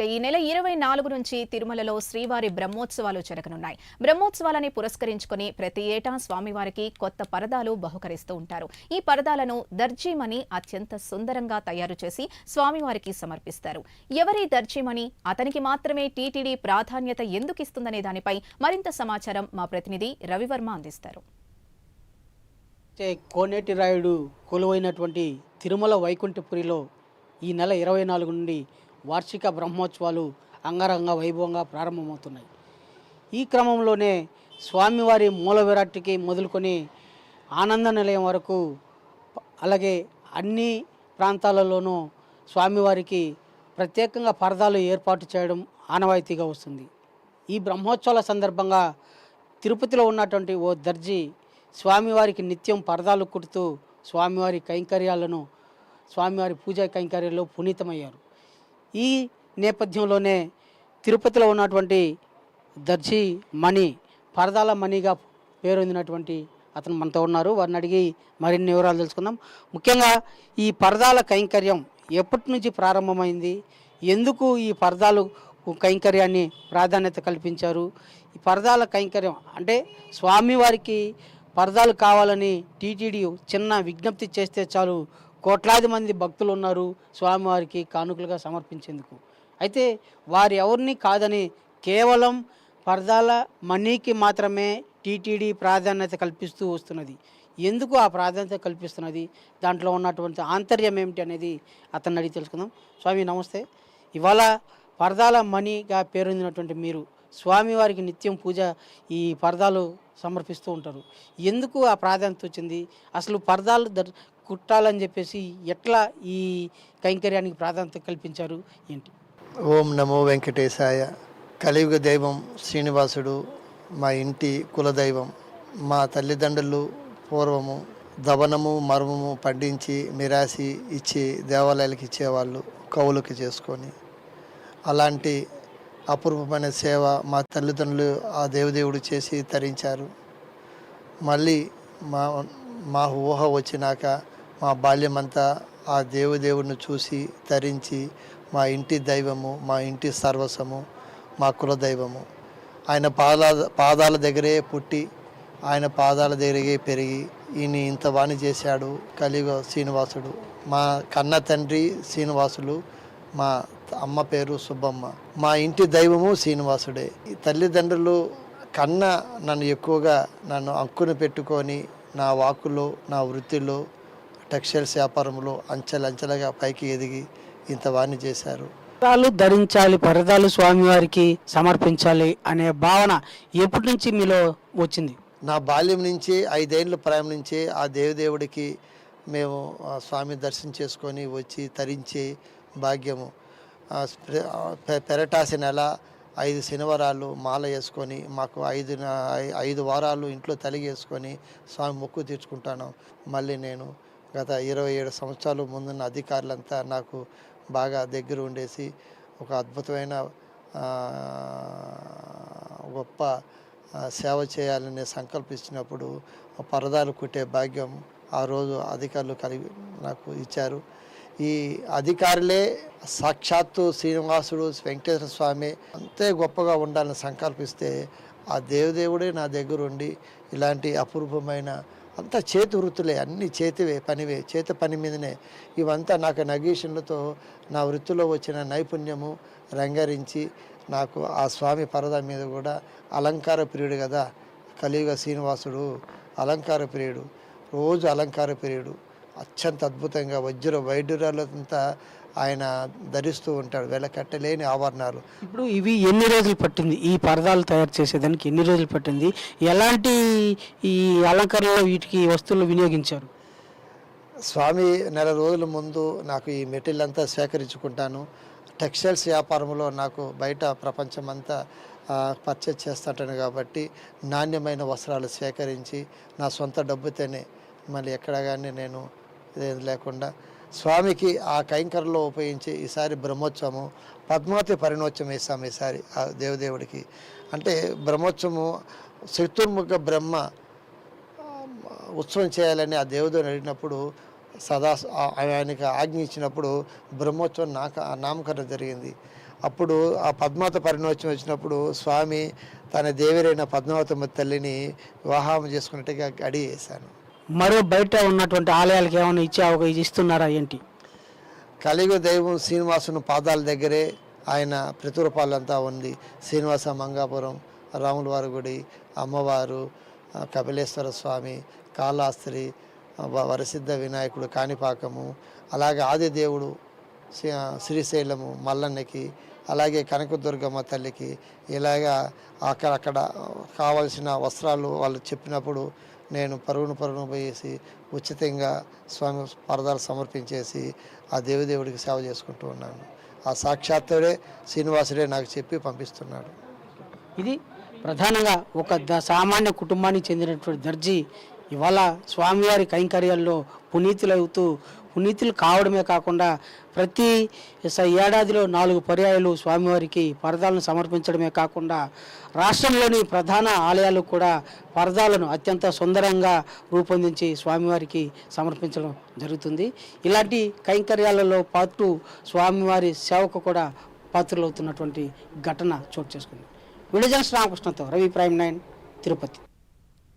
ఇక ఈ నెల ఇరవై నాలుగు నుంచి తిరుమలలో శ్రీవారి బ్రహ్మోత్సవాలు జరగనున్నాయి. బ్రహ్మోత్సవాలని పురస్కరించుకుని ప్రతి ఏటా స్వామివారికి కొత్త పరదాలు బహుకరిస్తూ ఉంటారు. ఈ పరదాలను దర్జీమణి అత్యంత సుందరంగా తయారు చేసి స్వామివారికి సమర్పిస్తారు. ఎవరి దర్జీమణి? అతనికి మాత్రమే టీటీడీ ప్రాధాన్యత ఎందుకు ఇస్తుందనే దానిపై మరింత సమాచారం మా ప్రతినిధి రవివర్మ అందిస్తారు. కోనేటి రాయుడు కొలువైనటువంటి తిరుమల వైకుంఠపురిలో ఈ నెల ఇరవై నాలుగు నుండి వార్షిక బ్రహ్మోత్సవాలు అంగరంగ వైభవంగా ప్రారంభమవుతున్నాయి. ఈ క్రమంలోనే స్వామివారి మూల విరాట్కి మొదలుకొని ఆనంద నిలయం వరకు అలాగే అన్ని ప్రాంతాలలోనూ స్వామివారికి ప్రత్యేకంగా పరదాలు ఏర్పాటు చేయడం ఆనవాయితీగా వస్తుంది. ఈ బ్రహ్మోత్సవాల సందర్భంగా తిరుపతిలో ఉన్నటువంటి ఓ దర్జీ స్వామివారికి నిత్యం పరదాలు కుడుతూ స్వామివారి కైంకర్యాలను స్వామివారి పూజా కైంకర్యాల్లో పునీతమయ్యారు. ఈ నేపథ్యంలోనే తిరుపతిలో ఉన్నటువంటి దర్జీ మణి పరదాల మణిగా పేరొందినటువంటి అతను మనతో ఉన్నారు. వారిని అడిగి మరిన్ని వివరాలు తెలుసుకుందాం. ముఖ్యంగా ఈ పరదాల కైంకర్యం ఎప్పటి నుంచి ప్రారంభమైంది? ఎందుకు ఈ పరదాలు కైంకర్యాన్ని ప్రాధాన్యత కల్పించారు? ఈ పరదాల కైంకర్యం అంటే స్వామివారికి పరదాలు కావాలని టీటీడీ చిన్న విజ్ఞప్తి చేస్తే చాలు కోట్లాది మంది భక్తులు ఉన్నారు స్వామివారికి కానుకలుగా సమర్పించేందుకు. అయితే వారు ఎవరిని కాదని కేవలం పరదాల మనీకి మాత్రమే టీటీడీ ప్రాధాన్యత కల్పిస్తూ వస్తున్నది. ఎందుకు ఆ ప్రాధాన్యత కల్పిస్తున్నది? దాంట్లో ఉన్నటువంటి ఆంతర్యం ఏమిటి అనేది అతన్ని అడిగి తెలుసుకుందాం. స్వామి నమస్తే. ఇవాళ పరదాల మణిగా పేరొందినటువంటి మీరు స్వామివారికి నిత్యం పూజ ఈ పరదాలు సమర్పిస్తూ ఉంటారు. ఎందుకు ఆ ప్రాధాన్యత వచ్చింది? అసలు పరదాలు కుట్టాలని చెప్పేసి ఎట్లా ఈ కైంకర్యానికి ప్రాధాన్యత కల్పించారు ఏంటి? ఓం నమో వెంకటేశాయ. కలియుగ దైవం శ్రీనివాసుడు మా ఇంటి కులదైవం మా తల్లిదండ్రులు పూర్వము దవనము మర్మము పండించి మిరాసి ఇచ్చి దేవాలయాలకు ఇచ్చేవాళ్ళు కవులకి చేసుకొని అలాంటి అపూర్వమైన సేవ మా తల్లిదండ్రులు ఆ దేవదేవుడు చేసి తరించారు. మళ్ళీ మా మా ఊహ వచ్చినాక మా బాల్యమంతా ఆ దేవుదేవుడిని చూసి తరించి మా ఇంటి దైవము మా ఇంటి సర్వస్వము మా కుల దైవము ఆయన పాదాల పాదాల దగ్గరే పుట్టి ఆయన పాదాల దగ్గరే పెరిగి ఈయన ఇంత వాణి చేశాడు కలియుగ శ్రీనివాసుడు. మా కన్న తండ్రి శ్రీనివాసులు మా అమ్మ పేరు సుబ్బమ్మ. మా ఇంటి దైవము శ్రీనివాసుడే. ఈ తల్లిదండ్రులు కన్న నన్ను ఎక్కువగా నన్ను అంకును పెట్టుకొని నా వాకులో నా వృత్తిలో టెక్స్టైల్స్ వ్యాపారంలో అంచెలంచెలుగా పైకి ఎదిగి ఇంత వాణి చేశారు. పరదాలు ధరించాలి పరదాలు స్వామివారికి సమర్పించాలి అనే భావన ఎప్పటి నుంచి మీలో వచ్చింది? నా బాల్యం నుంచి ఐదేళ్ళ ప్రాయం నుంచి ఆ దేవదేవుడికి మేము స్వామి దర్శనం చేసుకొని వచ్చి తరించి భాగ్యము. పెరటాసి నెల ఐదు శనివారాలు మాల వేసుకొని మాకు ఐదు ఐదు వారాలు ఇంట్లో తలిగేసుకొని స్వామి మొక్కు తీర్చుకుంటాను. మళ్ళీ నేను గత ఇరవై ఏడు సంవత్సరాలు ముందున్న అధికారులంతా నాకు బాగా దగ్గర ఉండేసి ఒక అద్భుతమైన గొప్ప సేవ చేయాలని సంకల్పించినప్పుడు పరదాలు కుట్టే భాగ్యం ఆ రోజు అధికారులు కలిగి నాకు ఇచ్చారు. ఈ అధికారులే సాక్షాత్తు శ్రీనివాసుడు వెంకటేశ్వర స్వామి అంతే గొప్పగా ఉండాలని సంకల్పిస్తే ఆ దేవదేవుడే నా దగ్గర ఉండి ఇలాంటి అపూర్వమైన అంతా చేతి వృత్తులే అన్ని చేతివే పనివే చేతి పని మీదనే. ఇవంతా నాకు నగేషన్లతో నా వృత్తిలో వచ్చిన నైపుణ్యము రంగరించి నాకు ఆ స్వామి పరద మీద కూడా అలంకార ప్రియుడు కదా కలియుగ శ్రీనివాసుడు అలంకార ప్రియుడు రోజు అలంకార ప్రియుడు. అత్యంత అద్భుతంగా వజ్ర వైడ్యురాలంతా ఆయన ధరిస్తూ ఉంటాడు. వెలకట్టలేని ఆభరణాలు. ఇప్పుడు ఇవి ఎన్ని రోజులు పట్టింది? ఈ పరదాలు తయారు చేసేదానికి ఎన్ని రోజులు పట్టింది? ఎలాంటి ఈ అలంకరణలో వీటికి వస్తువులు వినియోగించారు? స్వామి నెల రోజుల ముందు నాకు ఈ మెటీరియల్ అంతా సేకరించుకుంటాను. టెక్స్టైల్స్ వ్యాపారంలో నాకు బయట ప్రపంచమంతా పర్చేజ్ చేస్తుంటాను కాబట్టి నాణ్యమైన వస్త్రాలు సేకరించి నా సొంత డబ్బుతోనే మళ్ళీ ఎక్కడ కానీ నేను ఏది లేకుండా స్వామికి ఆ కైంకర్లో ఉపయోగించి ఈసారి బ్రహ్మోత్సవము పద్మావతి పరిణోత్సవం వేసాము ఈసారి ఆ దేవదేవుడికి. అంటే బ్రహ్మోత్సవము చతుర్ముఖ బ్రహ్మ ఉత్సవం చేయాలని ఆ దేవుడు అడిగినప్పుడు సదా ఆయనకి ఆజ్ఞించినప్పుడు బ్రహ్మోత్సవం నాక నామకరణ జరిగింది. అప్పుడు ఆ పద్మావత పరిణోత్సవం వచ్చినప్పుడు స్వామి తన దేవిరైన పద్మావతమ్మ తల్లిని వివాహం చేసుకున్నట్టుగా అడిగేశాను మరో బయట ఉన్నటువంటి ఆలయాలకు ఏమైనా ఇచ్చే అవకాశం ఇస్తున్నారా ఏంటి? కలియుగ దైవం శ్రీనివాసుని పాదాల దగ్గరే ఆయన ప్రతిరూపాలంతా ఉంది. శ్రీనివాస మంగాపురం రాములవారి గుడి అమ్మవారు కపిలేశ్వర స్వామి కాళాస్త్రి వరసిద్ధ వినాయకుడు కాణిపాకము అలాగే ఆదిదేవుడు శ్రీ- శ్రీశైలము మల్లన్నకి అలాగే కనకదుర్గమ్మ తల్లికి ఇలాగా అక్కడక్కడ కావలసిన వస్త్రాలు వాళ్ళు చెప్పినప్పుడు నేను పరుగును పరుగును పోయేసి ఉచితంగా స్వామి పరదాలు సమర్పించేసి ఆ దేవదేవుడికి సేవ చేసుకుంటూ ఉన్నాను. ఆ సాక్షాత్తుడే శ్రీనివాసుడే నాకు చెప్పి పంపిస్తున్నాడు. ఇది ప్రధానంగా ఒక సామాన్య కుటుంబానికి చెందినటువంటి దర్జీ. ఇవాళ స్వామివారి కైంకర్యాల్లో పునీతులవుతూ పునీతులు కావడమే కాకుండా ప్రతి ఏడాదిలో నాలుగు పర్యాయాలు స్వామివారికి పరదాలను సమర్పించడమే కాకుండా రాష్ట్రంలోని ప్రధాన ఆలయాలు కూడా పరదాలను అత్యంత సుందరంగా రూపొందించి స్వామివారికి సమర్పించడం జరుగుతుంది. ఇలాంటి కైంకర్యాలలో పాటు స్వామివారి సేవకు కూడా పాత్రలవుతున్నటువంటి ఘటన చోటు చేసుకుంది. విడుదల రామకృష్ణతో రవి ప్రైమ్ నైన్ తిరుపతి.